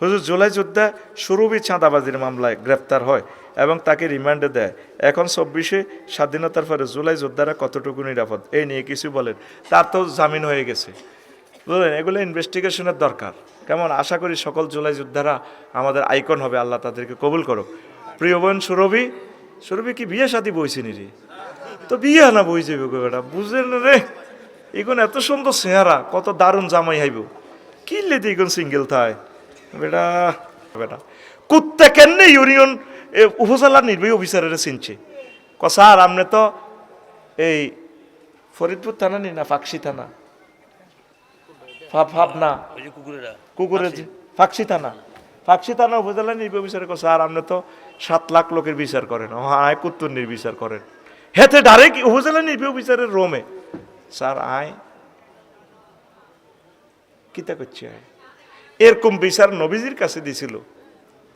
হুজুর জুলাই যোদ্ধা সুরভি চাঁদাবাজির মামলায় গ্রেপ্তার হয় এবং তাকে রিমান্ডে দেয়। এখন চব্বিশে স্বাধীনতার পরে জুলাই যোদ্ধারা কতটুকু নিরাপদ, এই নিয়ে কিছু বলেন। তার তো জামিন হয়ে গেছে। বুঝলেন এগুলো ইনভেস্টিগেশনের দরকার। কেমন? আশা করি সকল জুলাই যোদ্ধারা আমাদের আইকন হবে, আল্লাহ তাদেরকে কবুল করো প্রিয় বোন সুরভি সুরভি কি বিয়ে শাদী বইছেনি রে তো বিয়ে না বই যাবে গো বেটা? বুঝলেন রে? এখন এত সুন্দর চেহারা, কত দারুণ জামাই হাইব। কি লেদি এখন সিঙ্গেল থায়? বেটা বেটা। কুত্তে কেন ইউনিয়ন উপজেলা নির্বাহী অফিসারের চিনছে। ক স্যার আপনি তো এই ফরিদপুর থানা নি না ফাকসি থানা? ফাপ ফাপ না। কুকুরের। ফাকসি। থানা। ফাকসি থানা উপজেলা নির্বাহী অফিসারে কো স্যার আপনি তো সাত লাখ লোকের বিচার করেন। আয় কুত্তুর নির্বিচার করেন। হেতে ডাইরেক্ট উপজেলা নির্বাহী অফিসারের রোমে স্যার আয়। কিতা করছি আয় এরকম বিচার নবীজির কাছে দিছিল।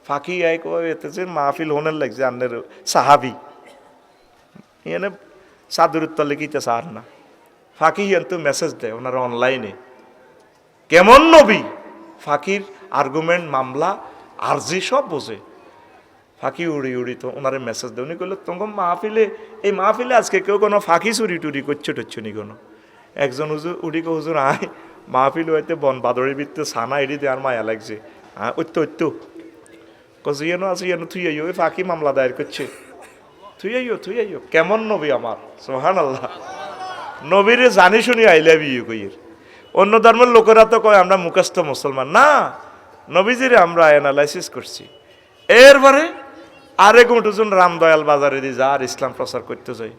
ফাঁকি আয় এতে যে মাহফিল হোনের লাগছে, আন্নের সাহাবি। এনে সাদুর তলে কিতে সার না। ফাঁকি তো মেসেজ দেয়, ওনারা অনলাইনে কেমন নবী? ফাঁকির আর্গুমেন্ট মামলা, আরজি সব বোঝে। ফাঁকি উড়ি উড়ি তো ওনারে মেসেজ দেয়। উনি কইলো, তোমার মাহফিলে, এই মাহফিলে আজকে কেউ কোনো ফাঁকি চুরি টুরি করছে টচ্ছে নি কোনো? একজন হুজুর উড়ি হুজুর, আয়। মাহফিল হইতে বন বাদরের ভিতরে সানা এড়ি দেওয়ার মায়া লাগছে। হ্যাঁ ওইতো ওইতো কছে ইয়েনো আছে ইয়েনো তুই আইও ওই ফাঁকি মামলা দায়ের করছে। তুই আইও তুই আইও। কেমন নবী আমার সোহান আল্লাহ নবীরে জানি শুনি আইলে বিয়ে কইয়ের অন্য ধর্মের লোকেরা তো কয়, আমরা মুখস্থ মুসলমান না নবীজিরে আমরা অ্যানালাইসিস করছি। এরপরে আরেক উঠুজন রামদয়াল বাজারে দিয়ে যা আর ইসলাম প্রচার করতে যাই।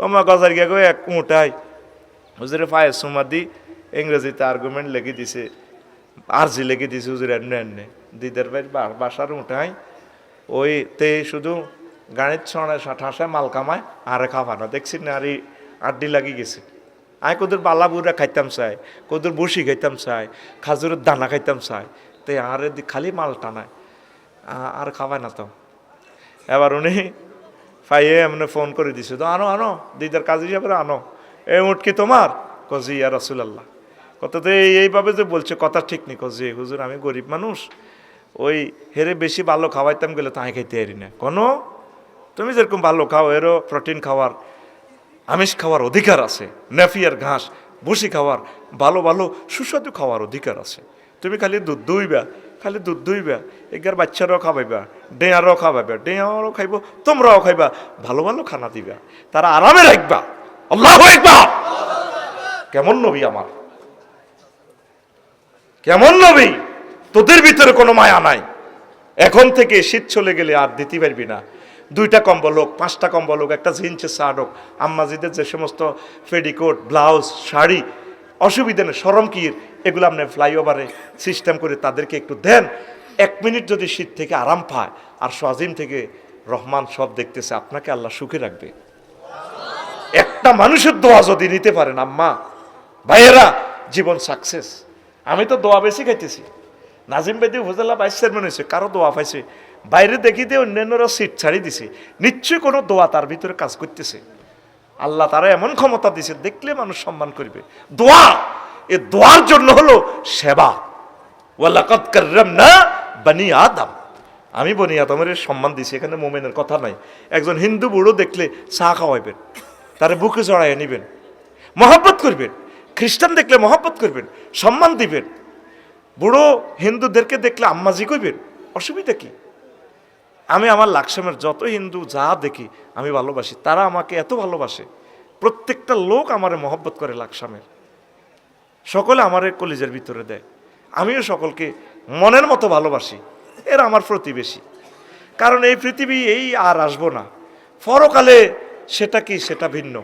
ও মা গজার গিয়া এক উঠাই হুজুরে পায়ে সুমা দি ইংরেজিতে আর্গুমেন্ট লেগে দিছে, আরজি লেগে দিছে, হুজুর এমনি এমনি। দিদের ভাই বাসার উঠাই ওই তে শুধু গাড়ির ছড়ায় ঠাসায় মাল কামায়, আরে খাবানো দেখছি না, আর আড্ডি লাগি গেছে। আয় কদুর বালা বুড়া খাইতাম চাই কদুর বসি খাইতাম চাই খাজুরের দানা খাইতাম চাই তে আর খালি মাল টানায় আর খাবায় না তো। এবার উনি ফাইয়ে এমনি ফোন করে দিছে, তো আনো আনো, দিদার কাজ হিসাবে আনো। এই উঠ কি তোমার কজি ইয়া রসুলাল্লাহ। কত তো এই এইভাবে যে বলছে, কথা ঠিক নেই। কজি হুজুর, আমি গরিব মানুষ, ওই হেরে বেশি ভালো খাওয়াইতাম গেলে তাই খাইতে পারি না। কোনো, তুমি যেরকম ভালো খাও, এরও প্রোটিন খাওয়ার, আমিষ খাওয়ার অধিকার আছে, নেফিয়ার ঘাস বসি খাওয়ার, ভালো ভালো সুস্বাদু খাওয়ার অধিকার আছে। তুমি খালি দুধ দুইবা, খালি দুধ দুইবা এগার বাচ্চারাও খাবাইবা ডেয়ারও খাবাইবা ডেয়ারও খাইব, তোমরাও খাইবা, ভালো ভালো খানা দিবা, তারা আরামে রাখবা। আল্লাহ কেমন নবী আমার? কেমন নবী? তোদের ভিতরে কোনো মায়া নাই। এখন থেকে শীত চলে গেলে আর দিতে পারবি না। দুইটা কম্বল হোক, পাঁচটা কম্বল হোক, একটা জিন্সের শার্ট হোক আম্মাজিদের যে সমস্ত ফেডিকোট ব্লাউজ, শাড়ি, অসুবিধা নেই, সরম কির, এগুলো আপনি ফ্লাইওভারে সিস্টেম করে তাদেরকে একটু দেন। এক মিনিট যদি শীত থেকে আরাম পায়, আর সজিম থেকে রহমান সব দেখতেছে, আপনাকে আল্লাহ সুখে রাখবে। একটা মানুষের দোয়া যদি নিতে পারেন, আম্মা, ভাইয়েরা, জীবন সাকসেস আমি তো দোয়া বেশি খাইতেছি। নাজিম বেদি উপজেলা ভাইস চেয়ারম্যান হয়েছে কারও দোয়া পাইছে। বাইরে দেখি দিয়ে অন্যান্যরা সিট ছাড়ি দিছে। নিশ্চয়ই কোনো দোয়া তার ভিতরে কাজ করতেছে। আল্লাহ তারা এমন ক্ষমতা দিছে, দেখলে মানুষ সম্মান করবে। দোয়া! এ দোয়ার জন্য হলো সেবা। ওয়ালাকাত কাররাম না বানি আদম। আমি বনি আদমের সম্মান দিছি, এখানে মোমেনের কথা নাই। একজন হিন্দু বুড়ো দেখলে চা খাওয়াইবেন, তারে বুকে জড়াইয়ে নিবেন, মহব্বত করবেন। খ্রিস্টান দেখলে মহব্বত করবেন, সম্মান দিবেন। বুড়ো হিন্দুদেরকে দেখলে আম্মাজি করবেন অসুবিধা কি? আমি আমার লাকসামের যত হিন্দু যা দেখি, আমি ভালোবাসি, তারা আমাকে এত ভালোবাসে। প্রত্যেকটা লোক আমারে মহব্বত করে লাকসামের। সকলে আমার কলেজের ভিতরে দেয়। আমিও সকলকে মনের মতো ভালোবাসি। এরা আমার প্রতিবেশী। কারণ এই পৃথিবী এই আর আসব না। পরকালে সেটা কি, সেটা ভিন্ন।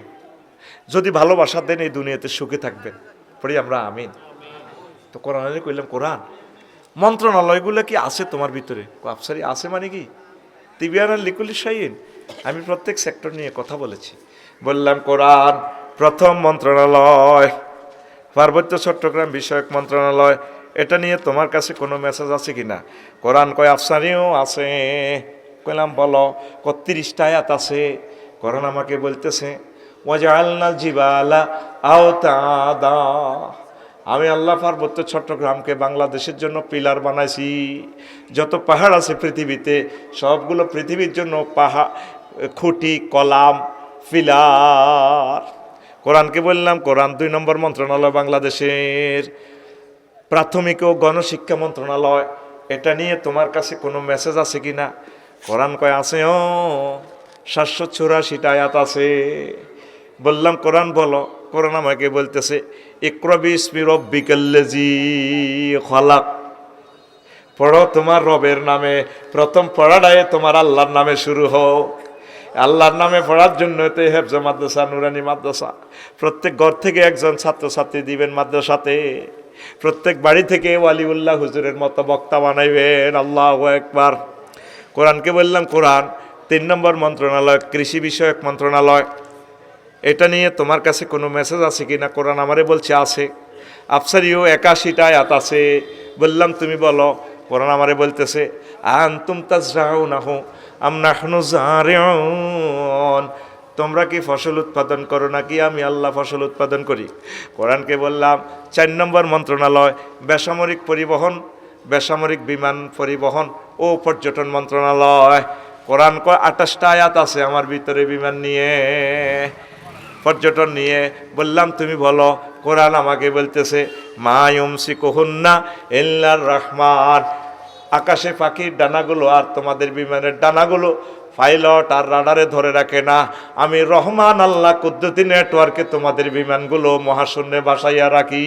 যদি ভালোবাসা দেন এই দুনিয়াতে সুখে থাকবেন। পড়ি আমরা, আমিন। তো কোরআনে কইলাম, কোরআন, মন্ত্রণালয়গুলো কি আছে তোমার ভিতরে? আফসারি, আছে মানে কি? তিবিয়ানার লিকুলি শাইন আমি প্রত্যেক সেক্টর নিয়ে কথা বলেছি। বললাম, কোরআন, প্রথম মন্ত্রণালয়, পার্বত্য চট্টগ্রাম বিষয়ক মন্ত্রণালয়, এটা নিয়ে তোমার কাছে কোনো মেসেজ আছে কি না? কোরআন কয়, আফসারিও আছে। কইলাম, বলো, কত্রিশটা আয়াত আছে। কোরআন আমাকে বলতেছে ওয়াজালনা জিবালা আওতাদা। আমি আল্লাহ পার্বত্য চট্টগ্রামকে বাংলাদেশের জন্য পিলার বানাইছি। যত পাহাড় আছে পৃথিবীতে, সবগুলো পৃথিবীর জন্য পাহাড় খুঁটি, কলাম পিলার কোরআনকে বললাম, কোরআন দুই নম্বর মন্ত্রণালয় বাংলাদেশের। প্রাথমিক ও গণশিক্ষা মন্ত্রণালয়, এটা নিয়ে তোমার কাছে কোনো মেসেজ আছে কি না কোরআন কয়, আছে ও। সাতশো চুরাশিটা আয়াত আছে। বললাম, কোরআন বলো। কোরআন আমাকে বলতেছে ইক্রবিস রব্বিকাল্লাজি খলাক। পড়ো, তোমার রবের নামে। প্রথম পড়াটাই তোমার আল্লাহর নামে শুরু হোক। আল্লাহর নামে পড়ার জন্য তো হেফজ মাদ্রাসা, নুরানি মাদ্রাসা। প্রত্যেক ঘর থেকে একজন ছাত্রছাত্রী দিবেন মাদ্রাসাতে। প্রত্যেক বাড়ি থেকে ওয়ালিউল্লাহ হুজুরের মতো বক্তা বানাইবেন, আল্লাহ একবার কোরআনকে বললাম, কোরআন, তিন নম্বর মন্ত্রণালয়, কৃষি বিষয়ক মন্ত্রণালয়। এটা নিয়ে তোমার কাছে কোনো মেসেজ আছে কি না কোরআন আমারে বলছে, আছে। আফসারিও একাশিটা আয়াত আছে। বললাম, তুমি বলো। কোরআন আমারে বলতেছে আন তুম তাজরাও না হো আমনা হনু তোমরা কি ফসল উৎপাদন করো নাকি? আমি আল্লাহ ফসল উৎপাদন করি। কোরআনকে বললাম, চার নম্বর মন্ত্রণালয়, বেসামরিক পরিবহন, বেসামরিক বিমান পরিবহন ও পর্যটন মন্ত্রণালয়। কোরআন কয়, আঠাশটা আয়াত আছে আমার ভিতরে বিমান নিয়ে। পর্যটন নিয়ে বললাম, তুমি বলো, কোরআন আমাকে বলতেছে মায়ুমসি কহুন্না এল্লার রহমান। আকাশে পাখির ডানাগুলো আর তোমাদের বিমানের ডানাগুলো পাইলট আর রাডারে ধরে রাখে না। আমি রহমান আল্লাহ কুদ্দুতি নেটওয়ার্কে তোমাদের বিমানগুলো মহাশূন্যে বাসাইয়া রাখি।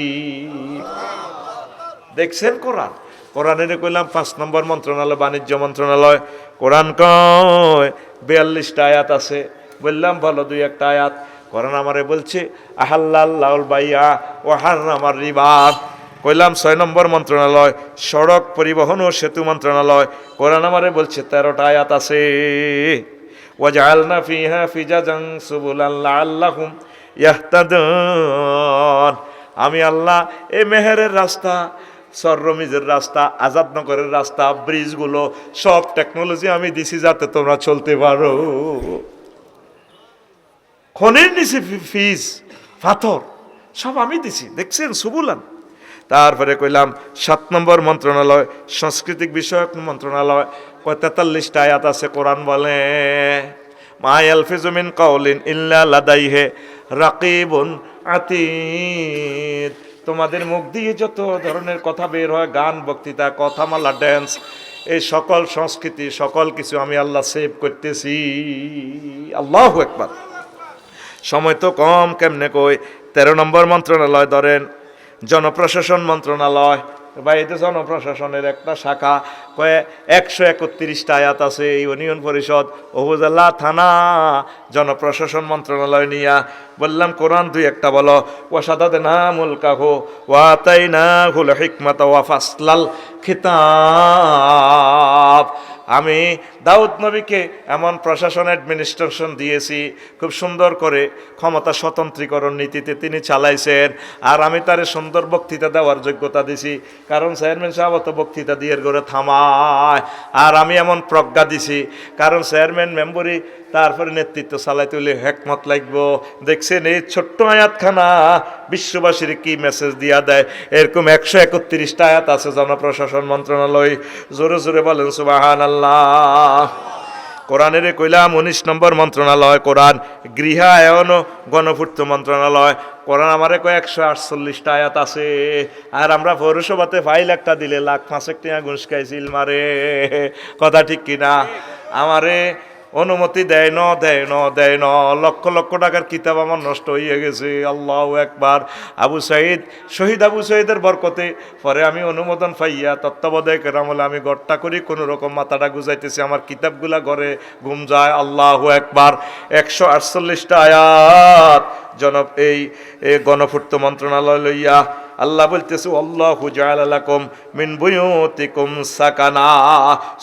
দেখছেন কোরআন? কোরআনের কইলাম, পাঁচ নম্বর মন্ত্রণালয়, বাণিজ্য মন্ত্রণালয়। কোরআন কয়, বিয়াল্লিশটা আয়াত আছে। বললাম ভালো দুই একটা আয়াত। কোরআন আমারে বলছে আহাল্লাহ বাইয়া ও আমার রিবার কইলাম, ছয় নম্বর মন্ত্রণালয়, সড়ক পরিবহন ও সেতু মন্ত্রণালয়। কোরআন আমারে বলছে, তেরোটা আয়াত আছে। আমি আল্লাহ এই মেহেরের রাস্তা, সররমিজের রাস্তা, আজাদনগরের রাস্তা, ব্রিজগুলো, সব টেকনোলজি আমি দিছি যাতে তোমরা চলতে পারো। খনির নিচে ফিজ, পাথর, সব আমি দিছি। দেখছেন, সুবুলান? তারপরে কইলাম, সাত নম্বর মন্ত্রণালয়, সাংস্কৃতিক বিষয়ক মন্ত্রণালয়, কয় তেতাল্লিশটা আয়াত আছে, কোরআন বলে, মা আলফিজুমিন কাউলিন ইল্লা লাদাইহে রাকিবুন আতীত তোমাদের মুখ দিয়ে যত ধরনের কথা বের হয়, গান, বক্তৃতা, কথামালা ড্যান্স এই সকল সংস্কৃতি, সকল কিছু আমি আল্লাহ সেভ করতেছি। আল্লাহ একবার সময় তো কম, কেমনে কই? তেরো নম্বর মন্ত্রণালয় ধরেন, জনপ্রশাসন মন্ত্রণালয়। বা এই তো জনপ্রশাসনের একটা শাখা, কয়ে একশো একত্রিশটা আয়াত আছে ইউনিয়ন পরিষদ, উপজেলা, থানা, জনপ্রশাসন মন্ত্রণালয় নিয়া। বললাম, কোরআন দুই একটা বলো। ওয়াসাদাদ না মুলকাহ ওয়াতাই না হুল হিকমত ওয়া ফাসলাল খিতাব। আমি দাউদ নবীকে এমন প্রশাসন অ্যাডমিনিস্ট্রেশন দিয়েছি, খুব সুন্দর করে ক্ষমতা স্বতন্ত্রীকরণ নীতিতে তিনি চালাইছেন, আর আমি তারে সুন্দর বক্তৃতা দেওয়ার যোগ্যতা দিছি। কারণ চেয়ারম্যান সাহেব অত বক্তৃতা দিয়ে করে থামায়, আর আমি এমন প্রজ্ঞা দিছি। কারণ চেয়ারম্যান মেম্বরই তারপরে নেতৃত্ব চালাই তুলে হেকমত লাগবো। দেখছেন এই ছোট্ট আয়াতখানা বিশ্ববাসীর কি মেসেজ দিয়া দেয়? এরকম একশো একত্রিশটা আয়াত আছে জনপ্রশাসন মন্ত্রণালয়। জোরে জোরে বলেন সুবাহান আল্লাহ কোরআনের কইলাম উনিশ নম্বর মন্ত্রণালয়, কোরআন গৃহায়ন গণপূর্ত মন্ত্রণালয়। কোরআন আমারে কয় একশো আটচল্লিশটা আয়াত আছে। আর আমরা পৌরসভাতে ফাইল একটা দিলে লাখ পাঁচেক টাকা ঘুষ খাইছিল মারে কথা ঠিক কিনা? আমারে অনুমতি দেয় ন দেয় ন দেয় ন। লক্ষ লক্ষ টাকার কিতাব আমার নষ্ট হয়ে গেছে। আল্লাহ একবার আবু সাইদ, শহীদ আবু সাইদের বরকতে পরে আমি অনুমোদন পাইয়া তত্ত্বাবধায়ক রামলে আমি গড়টা করি, কোনো রকম মাথাটা গুজাইতেছি, আমার কিতাবগুলা ঘরে ঘুম যায়। আল্লাহ একবার একশো আটচল্লিশটা আয়াত। জনপ এই এ গণপূর্ত মন্ত্রণালয় লইয়া আল্লাহ বলতেছে, আল্লাহু জালালাকুম মিন বুয়ুতিকুম সাকানা।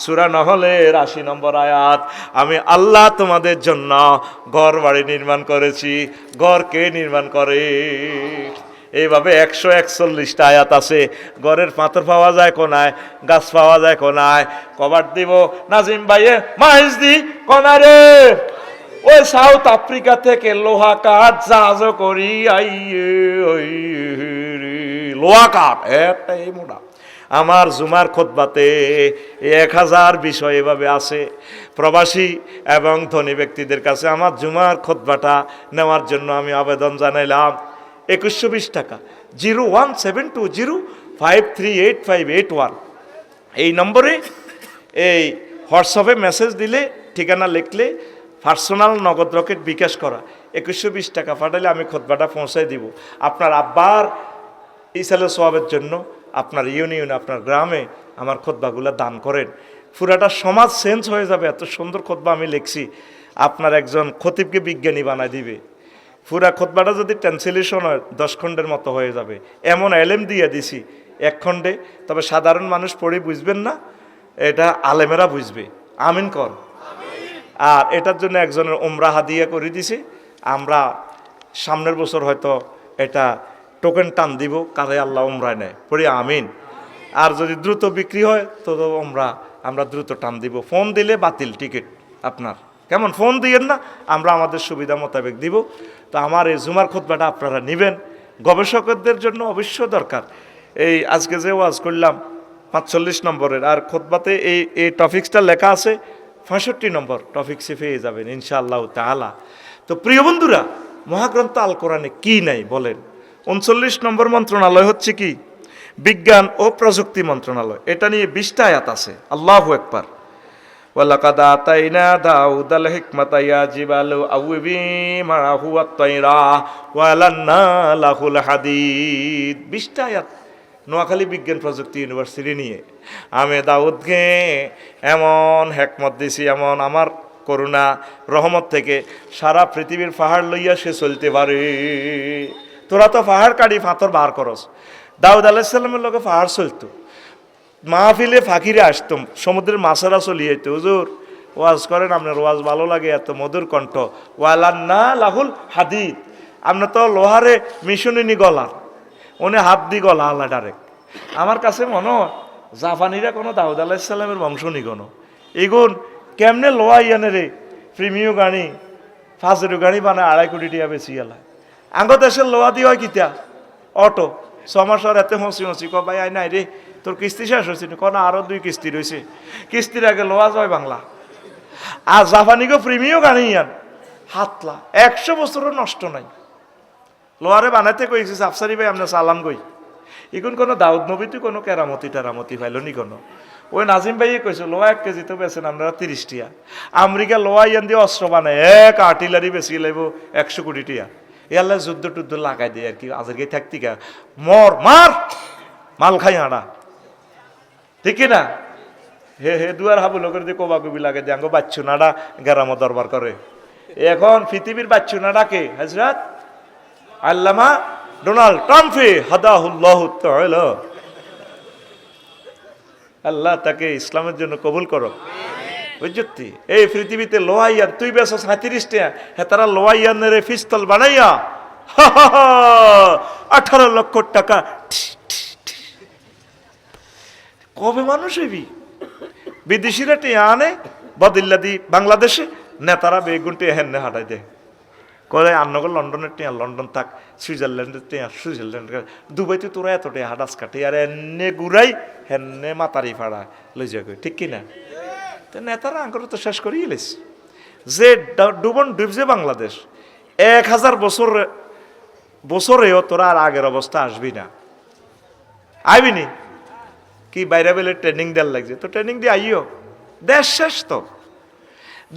সূরা নহলের 80 নম্বর আয়াত, আমি আল্লাহ তোমাদের জন্য ঘর বাড়ি নির্মাণ করেছি। ঘর কে নির্মাণ করে? এইভাবে একশো একচল্লিশটা আয়াত আছে। ঘরের পাথর পাওয়া যায় কোনায়, গাছ পাওয়া যায় কোনায়। কবার দিব নাজিম ভাইয়ে মাইজ দি কোনারে? ওই সাউথ আফ্রিকা থেকে লোহা কাঠ জাহাজ করি আইয়ে। রে, একটা এই মোটা আমার জুমার খোদবাতে এক হাজার বিষয় এভাবে আছে। প্রবাসী এবং ধনী ব্যক্তিদের কাছে আমার জুমার খোদবাটা নেওয়ার জন্য আমি আবেদন জানাইলাম। একুশশো বিশ টাকা। Zero one seven two zero five three eight five eight one. এই নম্বরে এই হোয়াটসঅ্যাপে মেসেজ দিলে ঠিকানা লিখলে পার্সোনাল নগদ রকেট বিকাশ করা। একুশশো বিশ টাকা পাঠালে আমি খোদবাটা পৌঁছাই দিব। আপনার আব্বার ইসালে সোয়াবের জন্য আপনার ইউনিয়ন, আপনার গ্রামে আমার খোদবাগুলো দান করেন। পুরাটা সমাজ চেঞ্জ হয়ে যাবে, এত সুন্দর খোদবা আমি লিখছি। আপনার একজন খতিবকে বিজ্ঞানী বানায় দিবে। পুরা খোদবাটা যদি ট্রান্সলেশন হয়, দশ খণ্ডের মতো হয়ে যাবে। এমন এলেম দিয়ে দিছি এক খণ্ডে, তবে সাধারণ মানুষ পড়ে বুঝবেন না, এটা আলেমেরা বুঝবে। আমিন কর। আর এটার জন্য একজনের ওমরা হাদিয়া করে দিছি। আমরা সামনের বছর হয়তো এটা টোকেন টান দিব কারে আল্লাহ ওমরায় নেয়। পড়ি আমিন। আর যদি দ্রুত বিক্রি হয়, তো ওমরা আমরা দ্রুত টান দিব। ফোন দিলে বাতিল টিকিট আপনার। কেমন? ফোন দিয়েন না, আমরা আমাদের সুবিধা মোতাবেক দিব। তো আমার এই জুমার খুতবাটা আপনারা নেবেন। গবেষকদের জন্য অবশ্য দরকার। এই আজকে যে ওয়াজ করলাম, পাঁচচল্লিশ নম্বরের, আর খোদবাতে এই এই টপিক্সটা লেখা আছে, পঁয়ষট্টি নম্বর টপিক্সে পেয়ে যাবেন, ইনশাআল্লাহ তাআলা। তো প্রিয় বন্ধুরা, মহাগ্রন্থ আল কোরআনে কী নাই বলেন? উনচল্লিশ নম্বর মন্ত্রণালয় হচ্ছে কি? বিজ্ঞান ও প্রযুক্তি মন্ত্রণালয়। এটা নিয়ে বিশটা আয়াত আছে। আল্লাহ একবার জিবালু নোয়াখালী বিজ্ঞান প্রযুক্তি ইউনিভার্সিটি নিয়ে। আমি দাউদকে এমন হেকমত দিছি, এমন আমার করুণা রহমত থেকে সারা পৃথিবীর পাহাড় লইয়া সে চলতে পারে। তোরা তো পাহাড় কাটি ফাতর বার করস। দাউদ আলাইসাল্লামের লোকে পাহাড় চলতো। মাহফিলে ফাঁকিরে আসতাম সমুদ্রের মাছেরা চলিয়ে যেত হুজুর, ওয়াজ করেন, আপনার ওয়াজ ভালো লাগে, এত মধুর কণ্ঠ। ওয়ালান্না লাহুল হাদিদ। আপনার তো লোহারে মিশনিনি গলা উনি হাত দি গলা আল্লাহ ডাইরেক্ট আমার কাছে মনে হয়, জাপানিরা কোনো দাউদ আলাহিসাল্লামের বংশ নি কোনো। এগুন কেমনে লোহা ইয়ানে রে? গাড়ি ফাঁসেরও গাড়ি বানায়, আড়াই কোটি টিয়া বেশি এলা আঙ্গ দেশের লোহা দিয়ে হয় কিতা অটো ছমাসর এতে হসি হসি ক ভাই, আই নাই রে তোর কিস্তি শেষ হয়েছে ক না আরও দুই কিস্তি রয়েছে কিস্তির আগে লোহা জয় বাংলা। আর জাপানিকে প্রিমিয় গাড়ি ইয়ান হাতলা, একশো বছরও নষ্ট নাই। লোহারে বানাইতে কইছি সাফসারি ভাই আমরা সালাম কই এখন কোনো দাউদ নবীতে কোনো কেরামতি টেরামতি পাইল নি কোনো। ওই নাজিম ভাইয়ে কইছে লোহা এক কেজি তো বেছেন আপনারা তিরিশ টিয়া আমেরিকা লোহা ইয়ান দিয়ে অস্ত্র বানায় এক আর্টিলারি বেশি লাগবো, একশো কোটি টিয়া ইয়াল্লা যুদ্ধ টুদ্ধ লাগাই দিয়ে আর কি, আজকে থাকতি কা মর, মার, মাল খাই হাঁড়া। ঠিক না? হে হে, দুয়ার হাবু লোকের দিয়ে কোবা কবি লাগে দিয়ে, আঙ্গো বাচ্চু নাড়া গেরাম দরবার করে। এখন পৃথিবীর বাচ্চু নাড়াকে হাজরাত আল্লামা ডোনাল্ড ট্রাম্পে হাদাহুল্লাহ আল্লাহ তাকে ইসলামের জন্য কবুল করো। বুঝছি এই পৃথিবীতে লোহাইয়ার তুই বেশ সাঁত্রিশ টাকা হ্যাঁ তারা লোহাইয়ানের পিস্তল বানাইয়া আঠারো লক্ষ টাকা। কবে মানুষ হইবি? বিদেশিরা টিয়া আনে বদিল্লাদি বাংলাদেশে, নেতারা বেগুন টিয়া হেন্নে হাঁটাই দেয়। করে আন্নগর লন্ডনের টিয়া, লন্ডন থাক, সুইজারল্যান্ডের টিয়া, সুইজারল্যান্ড দুবাইতে তোরা এত টিয়া হাডাস কাটে আর এনে গুড়াই হেন্নে মাতারি ফাড়া লই যাবে ঠিক কিনা? তো নেতারা আঙ্কর তো শেষ করিয়ে এলিস যে ডুবন ডুবছে বাংলাদেশ, এক হাজার বছর বছরেও তোরা আর আগের অবস্থা আসবি না। আইবি নি? কি বাইরে বেলে ট্রেনিং দেওয়ার লাগছে? তো ট্রেনিং দিয়ে আইও। দেশ শেষ তো।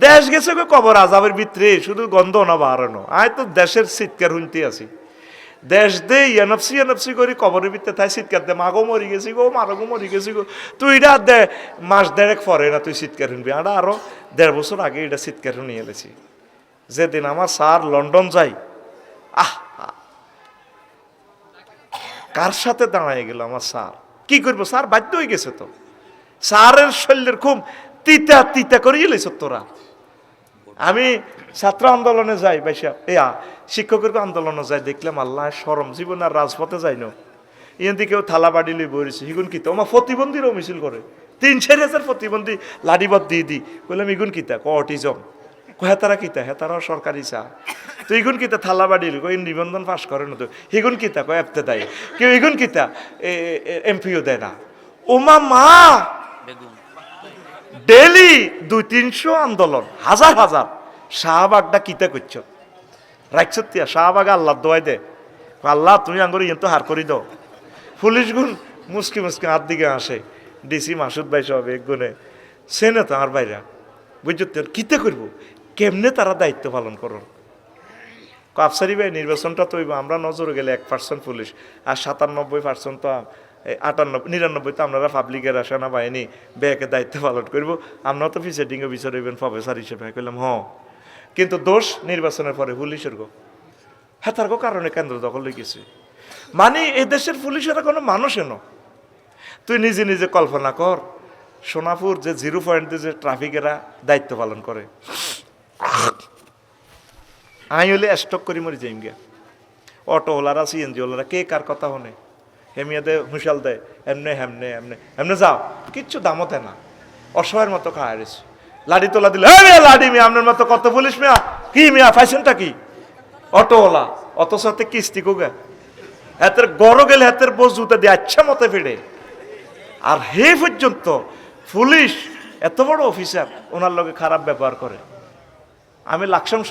দেশ গেছে কবর আজাবের ভিতরে, শুধু গন্ধ না বাড়ানো আয় তো দেশের চিৎকার শুনতে আছি। দেশ দে এনফসি এনফসি করি, কবরের ভিতরে তাই চিৎকার দে, মাগো মরি গেছি গো মারগো মরি গেছি গো। তুই এটা দে, মাস দেড়েক পরে না তুই চিৎকার শুনবি আরও দেড় বছর আগে এটা চিৎকার শুনে এলেছি যেদিন আমার স্যার লন্ডন যাই, আহ। কার সাথে দাঁড়ায় গেল আমার স্যার? কি করব স্যার? বাধ্য হয়ে গেছে তো। স্যারের শরীরের খুব তিতা তিতা করে এলেছ তোরা। আমি ছাত্র আন্দোলনে যাই বাইসা এয়া, শিক্ষকের আন্দোলনে যাই, দেখলাম আল্লাহ সরম জীবন আর রাজপথে যাই না ইয়ান কেউ থালা বাড়ি লই বইছে হিগুন কিতা? আমার প্রতিবন্ধীরও মিছিল করে। তিন চারি হাজার প্রতিবন্ধী লাঠিবত দিয়ে দি। বললাম ইগুন কিতা? ক অটিজম। কহে তারা কিতা? হে তারা সরকারি চা। তো ইগুন কিতা? থালা বাড়িল কই নিবন্ধন পাস করে না তো। হিগুন কিতা? কয় এপতে দেয় কেউ ইগুন কিতা? এমপিও দেয় না। ওমা মা! ডেলি দুই তিনশো আন্দোলন, হাজার হাজার। শাহবাগটা কিতা করছ? রাখছ তিয়া, শাহবাগ আল্লাহ দোয়াই দে। আল্লাহ, তুমি আঙ্গুর ইয়ে তো হার করি দাও। পুলিশ গুণ মুসকি মুসকি হাত দিকে আসে। ডিসি মাসুদ ভাই সব এক গুণে। সেনে তো আমার বাইরা বুঝছ তো কিতে করব? কেমনে তারা দায়িত্ব পালন করুন? আফসারি ভাই, নির্বাচনটা তো আমরা নজরে গেলে এক পার্সেন্ট পুলিশ, আর সাতানব্বই পার্সেন্ট তো আটানব্বই নিরানব্বই তো আপনারা পাবলিকের সেনা বাহিনী ব্যাকে দায়িত্ব পালন করব। আপনারা তো অফিসার হইবেন প্রফেসর হিসেবে কইলাম, হ। কিন্তু দোষ নির্বাচনের পরে পুলিশের গো। হ্যাঁ তার কারণে কেন্দ্র দখল গেছে। মানে এই দেশের পুলিশেরা কোনো মানুষ এনো তুই নিজে নিজে কল্পনা কর, সোনাপুর যে জিরো পয়েন্টে যে ট্রাফিকেরা দায়িত্ব পালন করে। আই হলে স্টক করি, মরি যাইম গিয়া। অটোওয়ালারা সিএনজি ওলারা কে কার কথা হনে হেমিয়া দে হুঁশাল দেয়, এমনে, হেমনে, এমনে এমনে যাও, কিচ্ছু দেয় না। অসহায়ের মতো খাওয়া রয়েছে লাডি তোলা দিলে, "এই মেয়ে, লাডি মেয়ে, আপনার মতো কত পুলিশ মেয়া? কি মেয়া ফাইসেনটা কি? অটোওয়ালা অত সাথে কিস্তি কোগে। হাতের গড় গেলে হাতের বোঝ জুতা দিয়ে আচ্ছা মতে ফিরে। আর হে পর্যন্ত পুলিশ, এত বড় অফিসার ওনার লগে খারাপ ব্যবহার করে। আমি লাকসাম